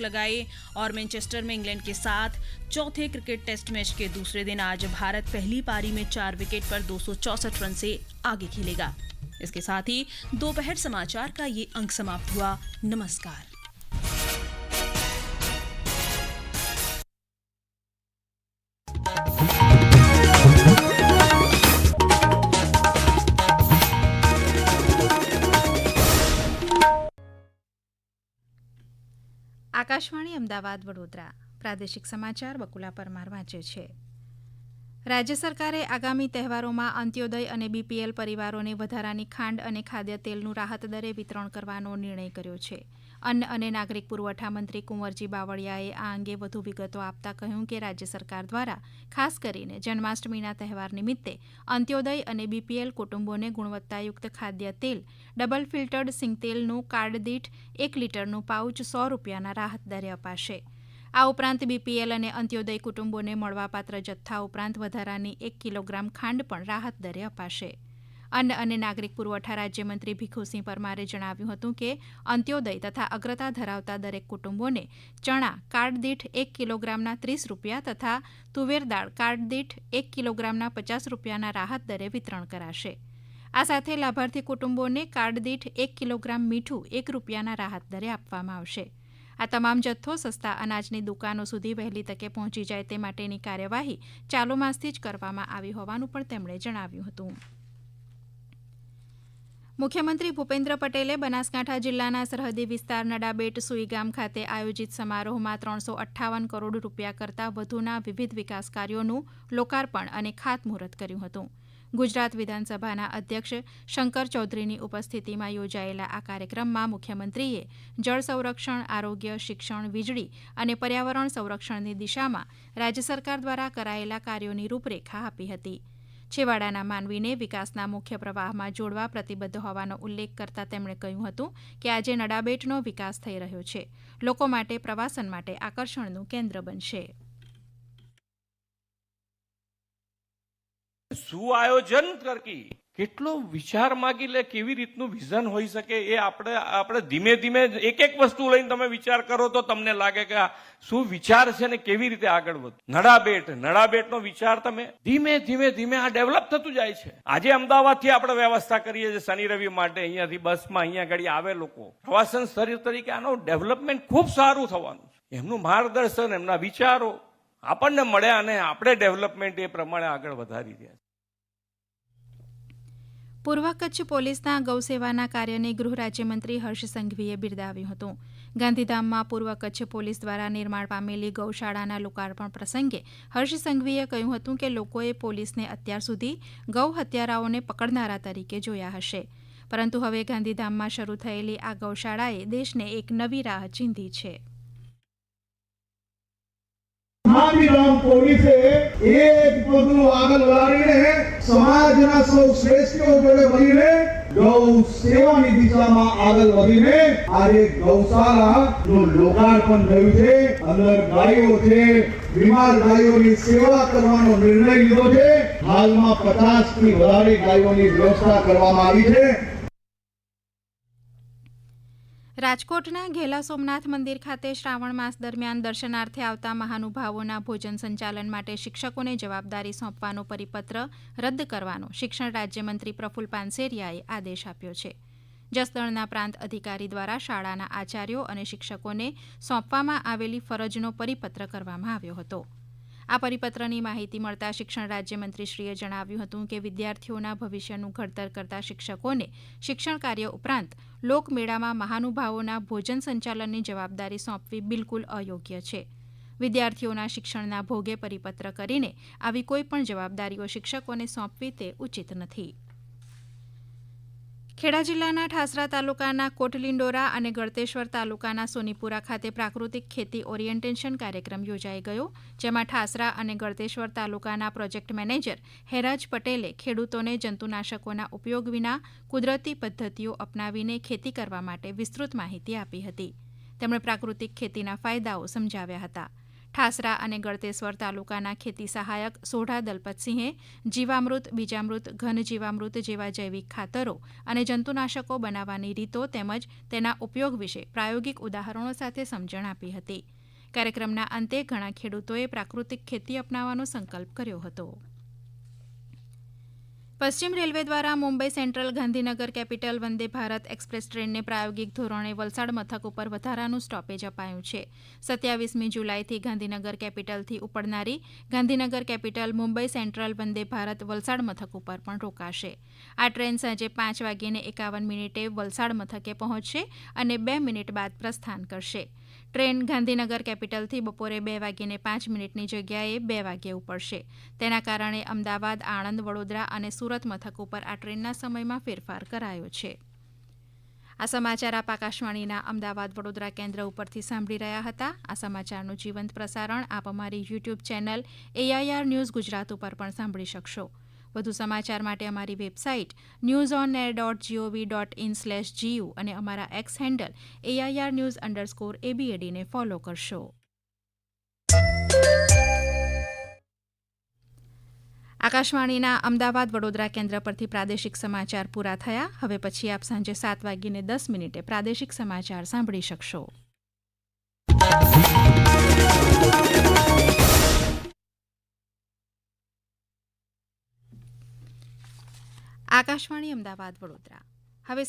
लगाए और मैनचेस्टर में इंग्लैंड के साथ चौथे क्रिकेट टेस्ट मैच के दूसरे दिन आज भारत पहली पारी में चार विकेट पर दो रन से आगे खेलेगा। इसके साथ ही दोपहर समाचार का ये अंक समाप्त हुआ। नमस्कार। આકાશવાણી અમદાવાદ વડોદરા. પ્રાદેશિક સમાચાર બકુલા પરમાર વાંચે છે. રાજ્ય સરકારે આગામી તહેવારોમાં અંત્યોદય અને બીપીએલ પરિવારોને વધારાની ખાંડ અને ખાદ્ય તેલનું રાહત દરે વિતરણ કરવાનો નિર્ણય કર્યો છે. અન્ન અને નાગરિક પુરવઠા મંત્રી કુંવરજી બાવળિયાએ આ અંગે વધુ વિગતો આપતા કહ્યું કે રાજ્ય સરકાર દ્વારા ખાસ કરીને જન્માષ્ટમીના તહેવાર નિમિત્તે અંત્યોદય અને બીપીએલ કુટુંબોને ગુણવત્તાયુક્ત ખાદ્ય તેલ, ડબલ ફિલ્ટર્ડ સિંગતેલનું કાર્ડ દીઠ એક લીટરનું પાઉચ સો રૂપિયાના રાહત દરે અપાશે. આ ઉપરાંત બીપીએલ અને અંત્યોદય કુટુંબોને મળવાપાત્ર જથ્થા ઉપરાંત વધારાની એક કિલોગ્રામ ખાંડ પણ રાહત દરે અપાશે. અન્ન અને નાગરિક પુરવઠા રાજ્યમંત્રી ભીખુસિંહ પરમારે જણાવ્યું હતું કે, અંત્યોદય તથા અગ્રતા ધરાવતા દરેક કુટુંબોને ચણા કાર્ડ દીઠ એક કિલોગ્રામના ત્રીસ રૂપિયા તથા તુવેર દાળ કાર્ડ એક કિલોગ્રામના પચાસ રૂપિયાના રાહત દરે વિતરણ કરાશે. આ સાથે લાભાર્થી કુટુંબોને કાર્ડ દીઠ એક કિલોગ્રામ મીઠું એક રૂપિયાના રાહત દરે આપવામાં આવશે. આ તમામ જથ્થો સસ્તા અનાજની દુકાનો સુધી વહેલી તકે પહોંચી જાય તે માટેની કાર્યવાહી ચાલુ માસથી જ કરવામાં આવી હોવાનું પણ તેમણે જણાવ્યું હતું. મુખ્યમંત્રી ભૂપેન્દ્ર પટેલે બનાસકાંઠા જિલ્લાના સરહદી વિસ્તાર નડાબેટ સુઈગામ ખાતે આયોજિત સમારોહમાં ત્રણસો અઠ્ઠાવન કરોડ રૂપિયા કરતાં વધુના વિવિધ વિકાસ કાર્યોનું લોકાર્પણ અને ખાતમુહૂર્ત કર્યું હતું. ગુજરાત વિધાનસભાના અધ્યક્ષ શંકર ચૌધરીની ઉપસ્થિતિમાં યોજાયેલા આ કાર્યક્રમમાં મુખ્યમંત્રીએ જળ સંરક્ષણ, આરોગ્ય, શિક્ષણ, વીજળી અને પર્યાવરણ સંરક્ષણની દિશામાં રાજ્ય સરકાર દ્વારા કરાયેલા કાર્યોની રૂપરેખા આપી હતી. છેવાડાના માનવીને વિકાસના મુખ્ય પ્રવાહમાં જોડવા પ્રતિબદ્ધ હોવાનો ઉલ્લેખ કરતા તેમણે કહ્યું હતું કે આજે નડાબેટનો વિકાસ થઈ રહ્યો છે. લોકો માટે પ્રવાસન માટે આકર્ષણનું કેન્દ્ર બનશે. સુઆયોજન કરકી કેટલો વિચાર માગી લે, કેવી રીતનું વિઝન હોઈ શકે, એ આપણે આપણે ધીમે ધીમે એક એક વસ્તુ લઈને તમે વિચાર કરો તો તમને લાગે કે શું વિચાર છે ને કેવી રીતે આગળ વધુ. નડાબેટ, નડાબેટનો વિચાર તમે ધીમે ધીમે ધીમે આ ડેવલપ થતું જાય છે. આજે અમદાવાદથી આપણે વ્યવસ્થા કરીએ છીએ શનિ રવિ માટે, અહીંયાથી બસમાં અહીંયા ઘડી આવે લોકો. પ્રવાસન સ્થળ તરીકે આનો ડેવલપમેન્ટ ખૂબ સારું થવાનું છે. એમનું માર્ગદર્શન, એમના વિચારો આપણને મળ્યા અને આપણે ડેવલપમેન્ટ એ પ્રમાણે આગળ વધારી રહ્યા પૂર્વ કચ્છ પોલીસના ગૌસેવાના કાર્યને ગૃહ રાજ્યમંત્રી હર્ષ સંઘવીએ બિરદાવ્યું હતું. ગાંધીધામમાં પૂર્વ કચ્છ પોલીસ દ્વારા નિર્માણ પામેલી ગૌશાળાના લોકાર્પણ પ્રસંગે હર્ષ સંઘવીએ કહ્યું હતું કે લોકોએ પોલીસને અત્યાર સુધી ગૌ હત્યારાઓને પકડનારા તરીકે જોયા હશે. પરંતુ હવે ગાંધીધામમાં શરૂ થયેલી આ ગૌશાળાએ દેશને એક નવી રાહ ચીંધી છે. ગાંધીધામ પોલીસે એક પગલું આગળ વધારીને સમાજના સૌ શ્રેષ્ઠીઓ જોડે મળીને ગૌ સેવાની દિશામાં આગળ વધીને આજે ગૌશાળા નું લોકાર્પણ થયું છે. અંદર ગાયો છે, બીમાર ગાયોની સેવા કરવાનો નિર્ણય લીધો છે. હાલમાં પચાસથી વધારે ગાયોની વ્યવસ્થા કરવામાં આવી છે. રાજકોટના ઘેલા સોમનાથ મંદિર ખાતે શ્રાવણ માસ દરમિયાન દર્શનાર્થે આવતા મહાનુભાવોના ભોજન સંચાલન માટે શિક્ષકોને જવાબદારી સોંપવાનો પરિપત્ર રદ કરવાનો શિક્ષણ રાજ્યમંત્રી પ્રફુલ પાનસેરિયાએ આદેશ આપ્યો છે. જસદણના પ્રાંત અધિકારી દ્વારા શાળાના આચાર્યો અને શિક્ષકોને સોંપવામાં આવેલી ફરજનો પરિપત્ર કરવામાં આવ્યો હતો. આ પરિપત્રની માહિતી મળતા શિક્ષણ રાજ્યમંત્રીશ્રીએ જણાવ્યું હતું કે વિદ્યાર્થીઓના ભવિષ્યનું ઘડતર કરતા શિક્ષકોને શિક્ષણ કાર્ય ઉપરાંત લોકમેળામાં મહાનુભાવોના ભોજન સંચાલનની જવાબદારી સોંપવી બિલકુલ અયોગ્ય છે. વિદ્યાર્થીઓના શિક્ષણના ભોગે પરિપત્ર કરીને આવી કોઈપણ જવાબદારીઓ શિક્ષકોને સોંપવી તે ઉચિત નથી. ખેડા જિલ્લાના ઠાસરા તાલુકાના કોટલીંડોરા અને ગળતેશ્વર તાલુકાના સોનીપુરા ખાતે પ્રાકૃતિક ખેતી ઓરિએન્ટેશન કાર્યક્રમ યોજાઈ ગયો, જેમાં ઠાસરા અને ગળતેશ્વર તાલુકાના પ્રોજેક્ટ મેનેજર હેરાજ પટેલે ખેડૂતોને જંતુનાશકોના ઉપયોગ વિના કુદરતી પદ્ધતિઓ અપનાવીને ખેતી કરવા માટે વિસ્તૃત માહિતી આપી હતી. તેમણે પ્રાકૃતિક ખેતીના ફાયદાઓ સમજાવ્યા હતા. ઠાસરા અને ગળતેશ્વર તાલુકાના ખેતી સહાયક સોઢા દલપતસિંહે જીવામૃત, બીજામૃત ઘન જીવામૃત જેવા જૈવિક ખાતરો અને જંતુનાશકો બનાવવાની રીતો તેમજ તેના ઉપયોગ વિશે પ્રાયોગિક ઉદાહરણો સાથે સમજણ આપી હતી. કાર્યક્રમના અંતે ઘણા ખેડૂતોએ પ્રાકૃતિક ખેતી અપનાવવાનો સંકલ્પ કર્યો હતો. પશ્ચિમ રેલવે દ્વારા Mumbai central Gandhinagar capital Vande Bharat express ટ્રેનને પ્રાયોગિક ધોરણે વલસાડ મથક ઉપર વધારાનું સ્ટોપેજ અપાયું છે. સત્યાવીસમી જુલાઈથી ગાંધીનગર કેપિટલથી ઉપડનારી ગાંધીનગર કેપિટલ મુંબઈ સેન્ટ્રલ વંદે ભારત વલસાડ મથક ઉપર પણ રોકાશે. આ ટ્રેન સાંજે પાંચ વાગ્યે એકાવન મિનિટે વલસાડ મથકે પહોંચશે અને બે મિનિટ બાદ પ્રસ્થાન કરશે. ટ્રેન ગાંધીનગર કેપિટલથી બપોરે બે વાગ્યે પાંચ મિનિટની જગ્યાએ બે વાગ્યે ઉપડશે. તેના કારણે અમદાવાદ, આણંદ, વડોદરા અને સુરત મથક ઉપર આ ટ્રેનના સમયમાં ફેરફાર કરાયો છે. આ સમાચાર આપ આકાશવાણીના અમદાવાદ, વડોદરા કેન્દ્ર ઉપરથી સાંભળી રહ્યા હતા. આ સમાચારનું જીવંત પ્રસારણ આપ અમારી YouTube channel AIR news Gujarat ઉપર પણ સાંભળી શકશો. વધુ સમાચાર માટે અમારી website news on air dot GOV dot in slash GU અને અમારા X handle AIR news underscore એબીએડીને follow કરશો. આકાશવાણીના અમદાવાદ વડોદરા કેન્દ્ર પરથી પ્રાદેશિક સમાચાર પૂરા થયા. હવે પછી આપ સાંજે સાત વાગીને દસ મિનિટે પ્રાદેશિક સમાચાર સાંભળી શકશો. આકાશવાણી અમદાવાદ વડોદરા. હવે